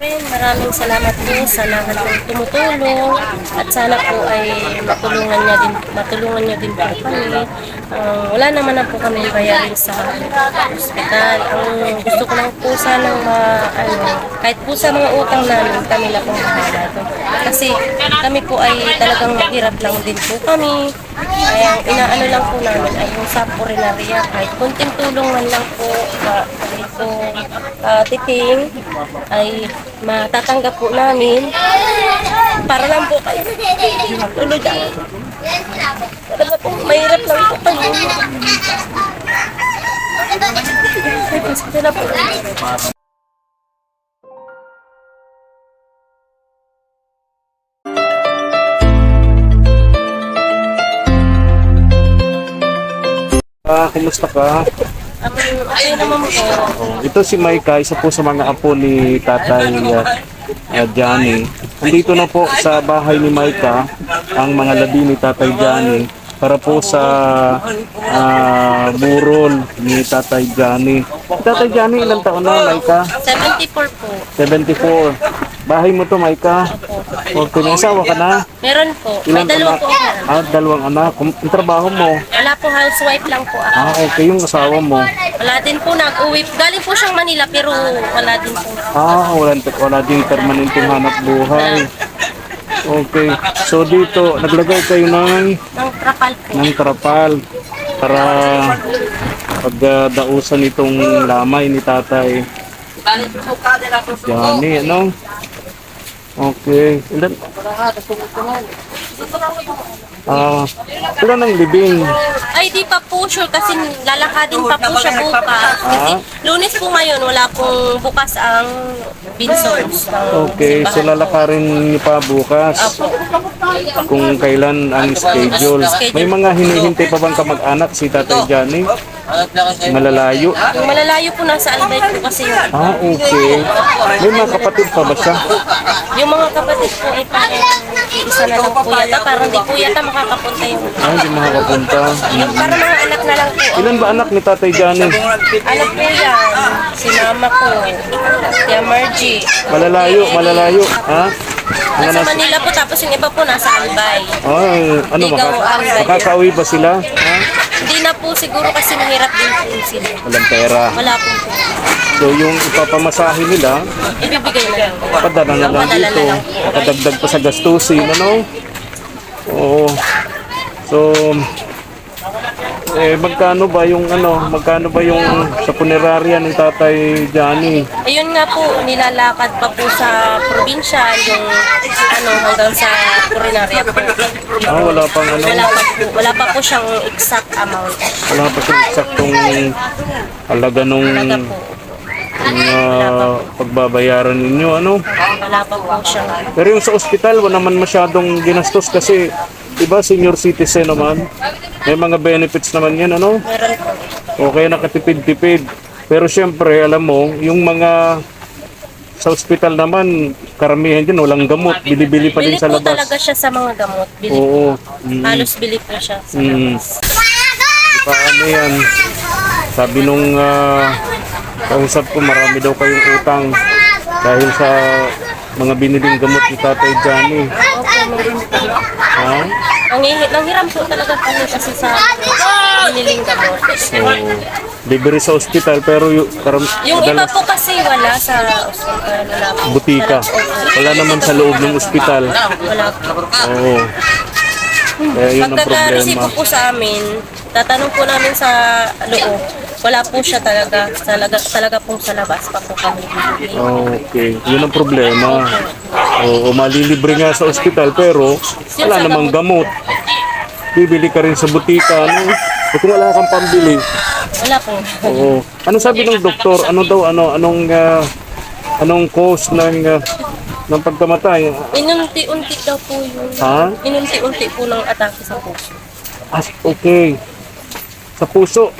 Maraming salamat po sa lahat ng tumutulong at sana po ay matulungan niya din matulungan niyo din po kami. Ah, wala naman na po kami bayarin sa ospital. Ang gusto ko lang po sana ma, ano, kahit po sa mga utang namin kami na po bahala doon. Kasi kami po ay talagang mahirap lang din po kami. Ay, ang inaano lang po namin ay yung sa purinarya. Kahit kunting tulong man lang po, uh, ito, ah, titing, ay matatanggap po namin para lang po kayo tulog. Talaga po, mahirap lang po kami. Gusto na po. Ah, kumusta ka? Okay naman po. Oh, ito si Maika, isa po sa mga apo ni Tatay uh, uh, Johnny. Nandito na po sa bahay ni Maika ang mga labi ni Tatay Johnny para po sa ah, burol ni Tatay Johnny. Tatay Johnny, ilang taon na, Maika? 74 po. 74. Bahay mo to, Maika? Okay, may asawa ka na? Meron po. May Ilang dalawa anak? po ako. Ah, dalawang anak. Kum- Ang trabaho mo? Wala po, housewife lang po ako. Ah, okay, yung asawa mo. Wala din po nag-uwi. Galing po siyang Manila pero wala din po. Ah, wala, wala din permanenteng hanap buhay. Okay. So dito, naglagay kayo ng, Ng trapal po. ng trapal para pagdausan itong lamay ni tatay. Johnny, ano? Okay. Ilan? Ah, ilan ang libing? Ay, di pa po sure kasi lalakadin pa po siya bukas. Kasi lunes po ngayon, wala pong bukas ang Binsons. Okay, so lalakarin niyo pa bukas kung kailan ang schedule. May mga hinihintay pa bang kamag-anak si Tatay Johnny? Malalayo? Yung malalayo po nasa Albay po kasi yun. Ah, okay. May mga kapatid pa ba siya? Yung mga kapatid po ay parang isa na lang po yata. Parang di po yata makakapunta yung Ah, hindi makakapunta. Yung parang mga anak na lang po. Ilan ba anak ni Tatay Johnny? Ano po yan? Si mama ko. Tia Margie. Malalayo, malalayo. Ha? Mga Nasa nas- Manila po tapos yung iba po nasa Albay. Ay, ano, maka makakauwi ba sila? Ha? Na po siguro kasi mahirap din po sila. Walang pera. Wala po. So, yung ipapamasahe nila, Ibibigay lang padala na lang Padala na dito. lang po. Kadagdag pa sa gastusin, ano? Oo. So, eh, magkano ba yung ano, magkano ba yung sa punerarya ni Tatay Johnny? Ayun nga po, nilalakad pa po sa probinsya yung ano hanggang sa Coronarya po. Ah, wala pang ano, Wala pa po, wala pa po siyang exact amount. wala pa siyang eksaktong halaga nung Talaga po. yung, ah, pagbabayaran ninyo, ano? Wala pa po siyang Pero yung sa ospital, wala naman masyadong ginastos kasi, iba senior citizen naman. May mga benefits naman yan, ano? po. Okay, nakatipid-tipid. Pero syempre, alam mo, yung mga sa ospital naman, karamihan dyan, walang gamot. Bili-bili pa Bili din sa po labas. talaga siya sa mga gamot. Bili Oo. Mm, Halos bili po siya sa Mm. labas. paano yan? Sabi nung ah, kausap ko, marami daw kayong utang dahil sa mga biniling gamot ni Tatay Johnny. Opo, meron Ha? Nangihi- Nanghiram po talaga kami kasi sa biniling gamot. So, libre sa ospital pero yung, karam, Yung iba madalas po kasi wala sa ospital. Wala po. butika. Wala naman sa loob ng ospital. Wala po. Oo. Kaya yun ang Pagka-receive problema. po sa amin, tatanong po namin sa loob. Wala po siya talaga. Talaga, talaga pong sa labas pa po kami. Okay, yun ang problema. Oo, malilibre nga sa ospital pero wala namang gamot. Bibili ka rin sa butika, ano? Eh, kung wala kang pambili. Wala po. Oo. Ano sabi ng doktor? Ano daw ano anong ah, anong cause ng ah, ng pagkamatay? Inunti-unti daw po yun. Ha? Inunti-unti po ng atake sa puso. Ah, okay. Sa puso.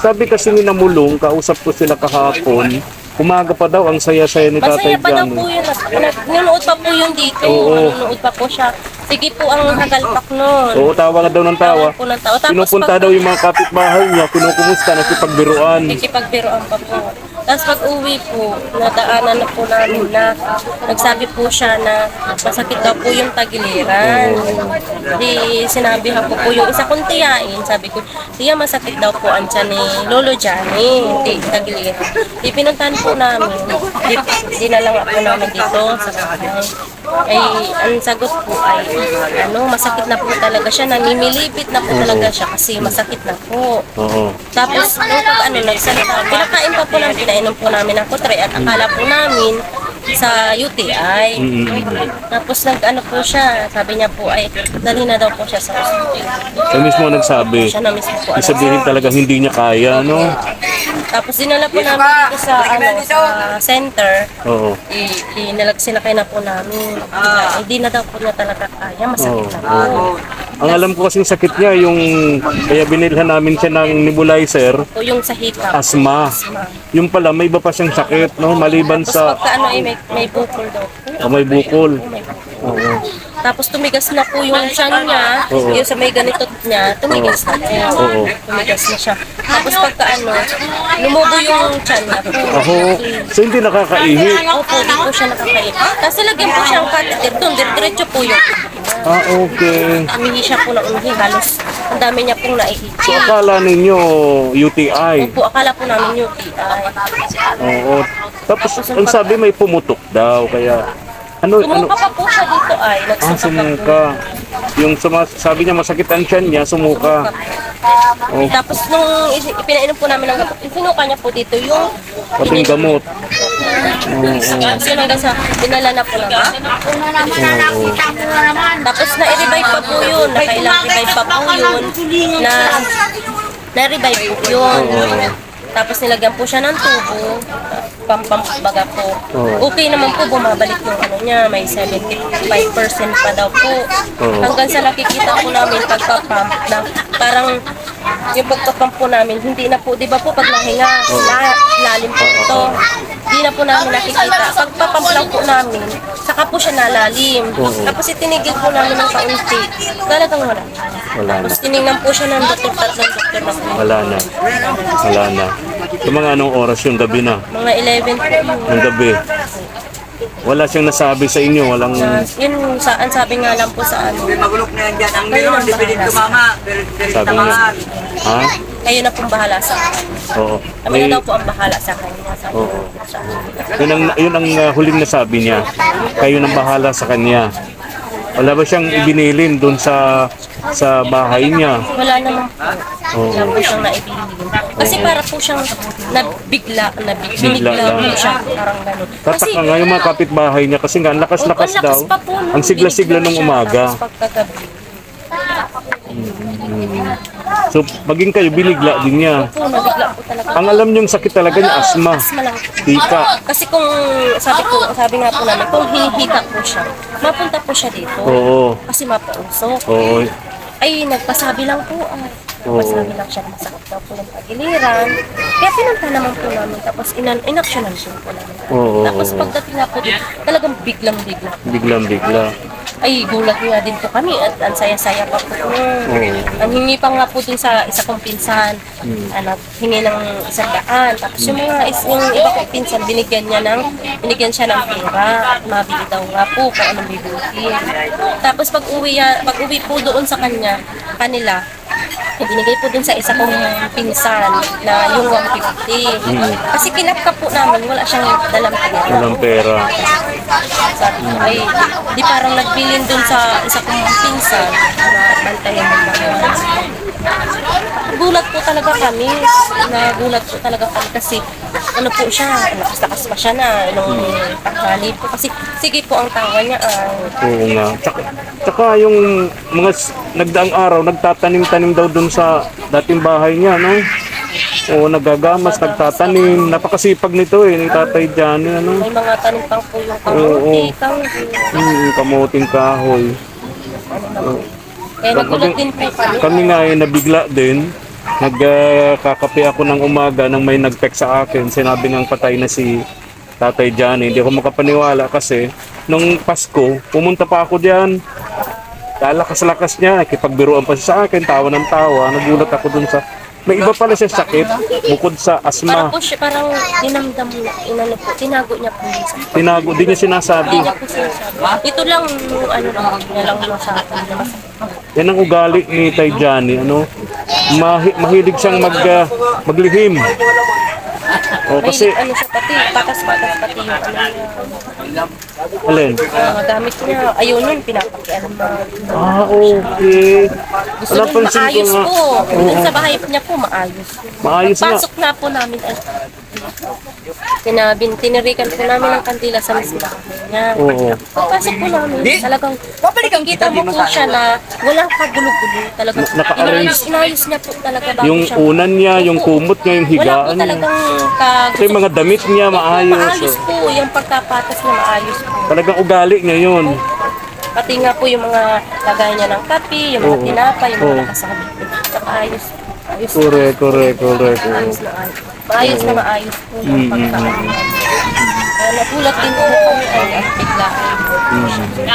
Sabi kasi ni Namulong, kausap ko sila kahapon, umaga pa daw ang saya-saya ni Tatay Masaya pa daw po yun. Nag- Nanonood pa po yun dito. Oo. Nanonood pa po siya. Sige po ang hagalpak nun. Oo, tawa nga daw ng tawa. Tawa po ng tawa. Tapos Pinupunta pag- daw yung mga kapitbahay niya, kinukumusta, nakipagbiruan. Nakikipagbiroan pa po. Tapos pag uwi po, nadaanan na po namin na nagsabi po siya na masakit daw po yung tagiliran. Di sinabi ko po yung isa kong tiyain, sabi ko, tiya masakit daw po ang tiyan ni Lolo Johnny, hindi tagiliran. Di pinuntahan po namin, di, dinala nga po namin dito sa bahay. Ay, ang sagot po ay, ano, masakit na po talaga siya, nanimilipit na po talaga siya kasi masakit na po. Oo. Tapos, nung pag ano, nagsalita, pinakain pa po namin, pinainom po namin ng kutre at akala po namin sa UTI. Tapos nag ano po siya, sabi niya po ay dali na daw po siya sa hospital. Siya mismo nagsabi. Siya na mismo po. Ibig sabihin talaga hindi niya kaya, no? Tapos dinala po namin dito sa ano sa center. Oo. I, inalag sinakay na po namin. Ah. Hindi na daw po niya talaga kaya, masakit na po. Ang alam ko kasing sakit niya, yung kaya binilhan namin siya ng nebulizer, O yung sa hikap. asma. Yung pala, may iba pa siyang sakit, no? Maliban Tapos sa pagka ano ay may, may bukol daw po. ah, may bukol. Oo. Tapos tumigas na po yung tiyan niya, Oo. yung sa may ganito niya, tumigas na po. Oo. Tumigas na siya. Tapos pagka ano, lumubo yung tiyan niya po. Ako, so hindi nakakaihi. Opo, di po siya nakakain. Tapos lagyan po siyang catheter doon, diretso po yun. Ah, okay. Umihi siya po ng umihi, halos ang dami niya pong naihi. So akala ninyo UTI. Opo, akala po namin yung PI. Oo. Tapos ang sabi may pumutok daw, kaya ano ano Sumuka pa po siya dito ay, Ah, pa po. sumuka. Yung suma, sabi niya masakit ang tiyan niya, sumuka. Oh, Tapos nung isi- ipinainom po namin ng gamot, isinuka niya po dito yung pating gamot. Tapos yun hanggang sa dinala na po namin. Oo. Tapos na-revive pa po yun, nakailang revive pa po yun, na na-revive po yun. Tapos nilagyan po siya ng tubo, pampambaga po. Oo. Okay naman po, bumabalik yung ano niya, may 75% pa daw po. Oo. Hanggang sa nakikita po namin pagpapump na parang yung pagpapump po namin, hindi na po, di ba po pag nahinga, la, lalim po ito. Hindi na po namin nakikita. Pagpapump lang po namin, saka po siya nalalim. Tapos itinigil po namin ng kaunti. Talagang wala. Wala na. Tapos tinignan po siya ng doktor, tatlong doktor na po. Wala na. Wala na. Yung mga anong oras yung gabi na? Mga 11 po yun. Ng gabi. Wala siyang nasabi sa inyo, walang yun, saan sabi nga lang po sa ano, Magulok na yan dyan. Ang meron, di pwede tumama. Pero sabi niya. Ha? Kayo na pong bahala sa akin. Oo. Kami May, na daw po ang bahala sa kanya. Oo. sa yun ang, yun ang uh, huling nasabi niya. Kayo nang bahala sa kanya. Wala ba siyang ibinilin doon sa sa bahay niya? Wala naman po. Oo. Wala po siyang naibilin. Kasi para po siyang nabigla, nabig, Bigla lang. po siya. Parang ganun. Kasi, Tataka nga yung mga kapitbahay niya kasi nga ang lakas-lakas daw. pa po nun. Ang sigla-sigla Binigla nung siya. umaga. Tapos pagkagabi. So maging kayo binigla din niya. Po, nabigla po talaga. Ang alam niyong sakit talaga niya asma. Asma lang po. Hika. Kasi kung sabi ko, sabi nga po namin, kung hinihika po siya, mapunta po siya dito. Oo. Kasi mapausok. Oo. Ay, nagpasabi lang po ay. Oo. Nagpasabi lang siya, masakit daw po ng pagiliran. Kaya pinunta naman po namin, tapos inan inaksyonan po namin. Oo. Tapos pagdating nga po dito, talagang biglang-bigla. Biglang bigla. Ay, gulat nga din po kami at ang saya-saya pa po. Oo. Ang hingi pa nga po dun sa isa kong pinsan, ano, hingi ng isang daan. Tapos yung mga is, yung iba kong pinsan, binigyan niya ng, binigyan siya ng pera at mabili daw nga po kung anong bibilihin. Tapos pag uwi, pag uwi po doon sa kanya, kanila, ibinigay po dun sa isa kong pinsan na yung 150. Kasi kinapka po namin, wala siyang dalang pera. Walang pera. Sabi ko, ay, di parang nagbilin dun sa isa kong pinsan na bantayan mo ba. Gulat po talaga kami. Nagulat po talaga kami kasi ano po siya, lakas-lakas pa siya na nung tanghali po. Kasi sige po ang tawa niya ay Oo nga. Tsaka, tsaka yung mga s- nagdaang araw, nagtatanim-tanim daw dun sa dating bahay niya, no? Oo, nagagamas, nagtatanim. Napakasipag nito eh, ni Tatay Johnny, ano? may mga tanim pang po yung kamuti. Hmm, kamuting kahoy. Kaya nagulat din po kami. Kami nga ay nabigla din. Nagkakape ako ng umaga nang may nag-text sa akin. Sinabi ng patay na si Tatay Johnny. Hindi ako makapaniwala kasi nung Pasko, pumunta pa ako diyan. Lalakas-lakas niya, nakipagbiruan pa siya sa akin, tawa ng tawa. Nagulat ako dun sa May iba pala siya sakit bukod sa Parang asma. po siya, parang dinamdam na, inano po, tinago niya po Tinago, di niya sinasabi. Hindi niya po sinasabi. Ito lang, ano lang, niya lang sa akin. Yan ang ugali ni Tay Johnny, ano? Mahi- mahilig siyang mag, ah, maglihim. O May kasi, ano siya pati, patas-patas pati yung ano niya. alin? Mga gamit niya, ayun nun, pinapakialam na. Ah, okay. Gusto Wala nun maayos nga. po. Dun sa bahay niya po, maayos. Maayos nga. Pasok na po namin. Ay, tinabin, tinirikan po namin ng kandila sa mismo bahay niya. Oo. Pagpasok po namin, talagang Pabalikan kita mo po siya na walang kagulo-gulo. Talagang naka-arrange. inayos, inayos niya po talaga bago Yung siya. unan niya, yung kumot niya, yung Wala po higaan niya. talagang Kasi yung mga damit niya, maayos. Maayos oh. po, yung pagkapatas niya maayos po. Talagang ugali niya yun. Pati nga po yung mga lagay niya ng kape, yung mga Oo. tinapay, yung mga Oo. nakasabit po. Saka ayos. Ayos. Correct, correct, correct. Maayos na ayos. Maayos na maayos po yung Mm, mm, pagkaano. Kaya nagulat din po kami ay at bigla. Bigla din.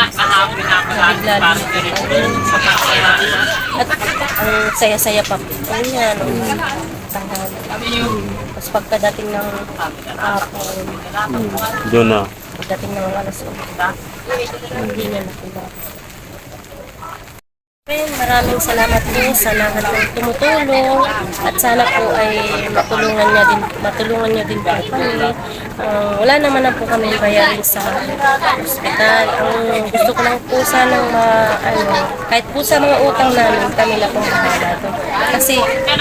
At ang saya-saya pa po niya nung tanghali. Tapos pagkadating ng hapon, Doon na. pagdating ng alas 8, hindi niya nakita. Friend, maraming salamat po sa lahat ng tumutulong at sana po ay matulungan niya din matulungan niya din po kami. Ah, wala naman na po kami bayarin sa ospital. Ang gusto ko lang po sana ma, ano, kahit po sa mga utang namin, kami na pong bahala doon. Kasi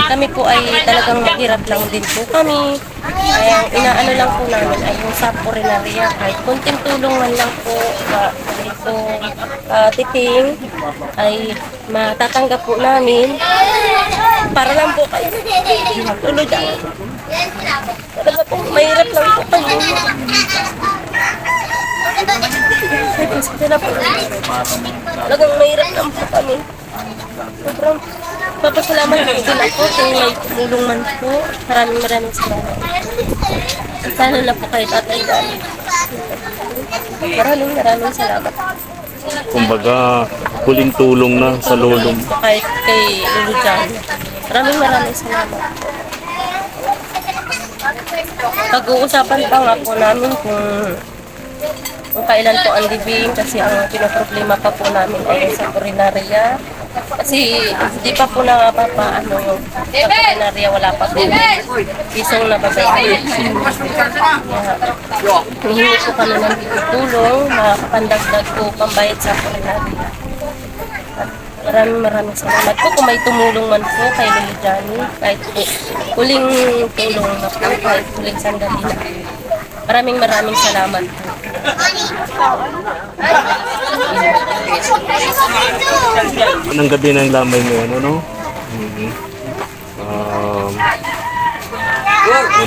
kami po ay talagang maghirap lang din po kami. Kaya ang inaano lang po namin ay yung sa Purinaria, kahit konting tulong man lang po na ito ah, titing ay matatanggap po namin para lang po kayo tulog dyan. Talaga po, mahirap lang po kayo. Sila po. Talagang mahirap lang po kami. Sobrang papasalamat po din ako kung may tumulong man po. Maraming maraming salamat. Sana na po kayo tatay. Maraming maraming salamat. Kumbaga, huling tulong na sa lolong. Po kahit kay Lulu Jan. Maraming maraming salamat. Pag-uusapan pa nga po namin kung kung kailan po ang libing kasi ang pinoproblema pa po namin ay sa kurinarya. Kasi hindi pa po nakapapa ano yung kurinarya wala pa po isong nababayaran. Kaya hihingi po kami ng tulong, makapandagdag po pambayad sa kurinarya. Maraming maraming salamat po kung may tumulong man po kay Lily Johnny, kahit po huling tulong na po, kahit huling sandali na. Maraming maraming salamat po. Anong gabi ng lamay mo ano? Mhm. Um,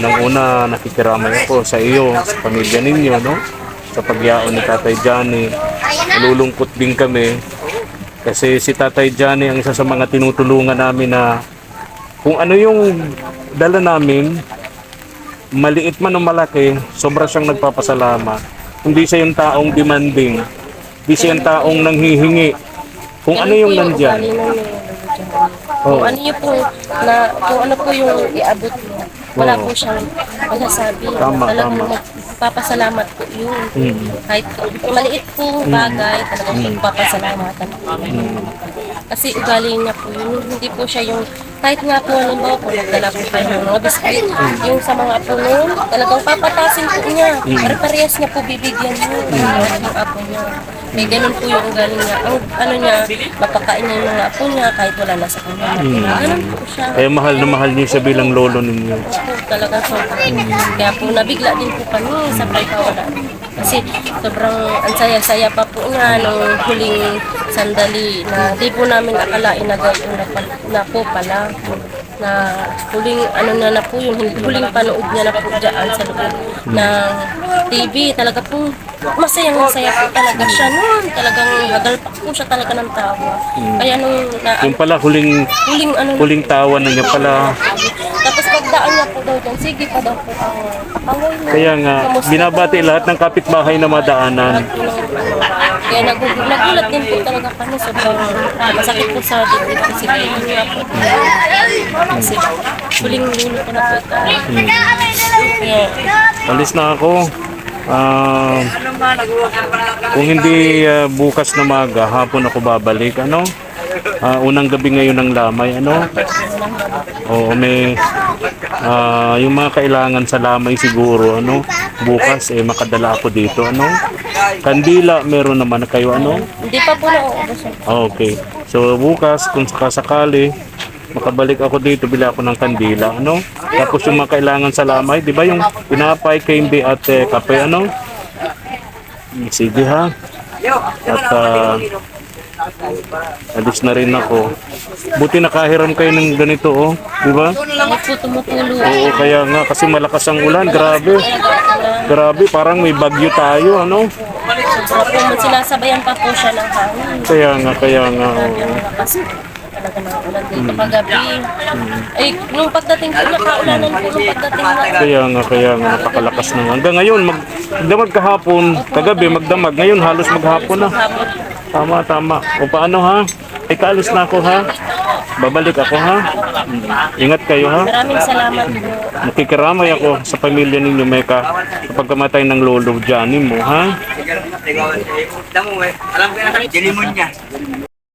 Unang-una, nakikiramay ako sa iyo, sa pamilya ninyo, no? Sa pagyaon ni Tatay Johnny. Nalulungkot din kami kasi si Tatay Johnny ang isa sa mga tinutulungan namin na kung ano yung dala namin, maliit man o malaki, sobra siyang nagpapasalamat. Hindi siya yung taong demanding. Hindi siya yung taong nanghihingi. Kung ano yung nandyan. Oo. Kung ano yung po, na, kung ano po yung iabot niya, wala Oo. po siyang masasabi. Tama, Talagang tama. Magpapasalamat po yun. Mm. Kahit maliit po bagay, talagang magpapasalamatan po. Kasi ugali niya po yun. Hindi po siya yung, kahit nga po, halimbawa po, nagdala po kayo ng mga biskuit, yung sa mga apo nun, talagang papatasin po niya. Pare-parehas niya po bibigyan niyo yung apo niya. May ganun po yung ugali niya. Ang ano niya, mapakain niya yung mga apo niya kahit wala na sa kanya. Ganun po siya. Kaya mahal na mahal niyo siya bilang lolo ninyo. po talaga sobrang. Kaya po nabigla din po kami sa pagkawala. Kasi sobrang ang saya-saya pa po niya nung huling sandali na di po namin akalain na gano'n na, na po pala na huling ano na na po yung huling panood niya na po dyan sa loob ng TV talaga po masayang masaya po talaga siya noon talagang hagal pa po siya talaga ng tawa kaya nung na, Yung pala huling huling ano huling tawa na niya pala. tapos pagdaan niya po daw dyan, sige pa daw po ang pakaway mo. Kaya nga, Kamusta binabati po? lahat ng kapitbahay na madaanan. Kaya nagugulat, nagulat din po talaga kami. Sobrang masakit po sa dibdib kasi ganyan nga po. Kasi huling lulo ko na po. Kaya, Alis na ako. Kami. kung hindi ah, bukas na maga, hapon ako babalik. Ano? Ah, unang gabi ngayon ng lamay. Ano? Oo, may ah, yung mga kailangan sa lamay siguro. Ano? Bukas eh makadala ako dito. Ano? Kandila meron naman na kayo. Ano? hindi pa po yun. Okay. So bukas kung sakasakali makabalik ako dito bila ako ng kandila ano? Tapos yung mga kailangan sa lamay di ba yung pinapay candy at eh, kape ano? Mm, sige ha? At ah, alis na rin ako. Buti nakahiram kayo ng ganito oh di ba? Oo kaya nga kasi malakas ang ulan grabe. Grabe parang may bagyo tayo ano? Sobra po, sinasabayan pa po siya ng hangin. kaya nga kaya nga oo. Talaga ng ulan dito kagabi. Ay, nung pagdating ko, nakaulanan po nung pagdating na. Kaya nga, kaya nga napakalakas na. Hanggang ngayon, mag, magdamag kahapon, kagabi magdamag. Ngayon halos maghapon na. Tama, tama. O paano ha? Ay, kaalis na ako ha? Babalik ako ha? Mm. Ingat kayo ha? Maraming salamat po. Nakikiramay ako sa pamilya ninyo, Meka, sa pagkamatay ng lolo Johnny mo, ha? Alam ko na, dilimun niya.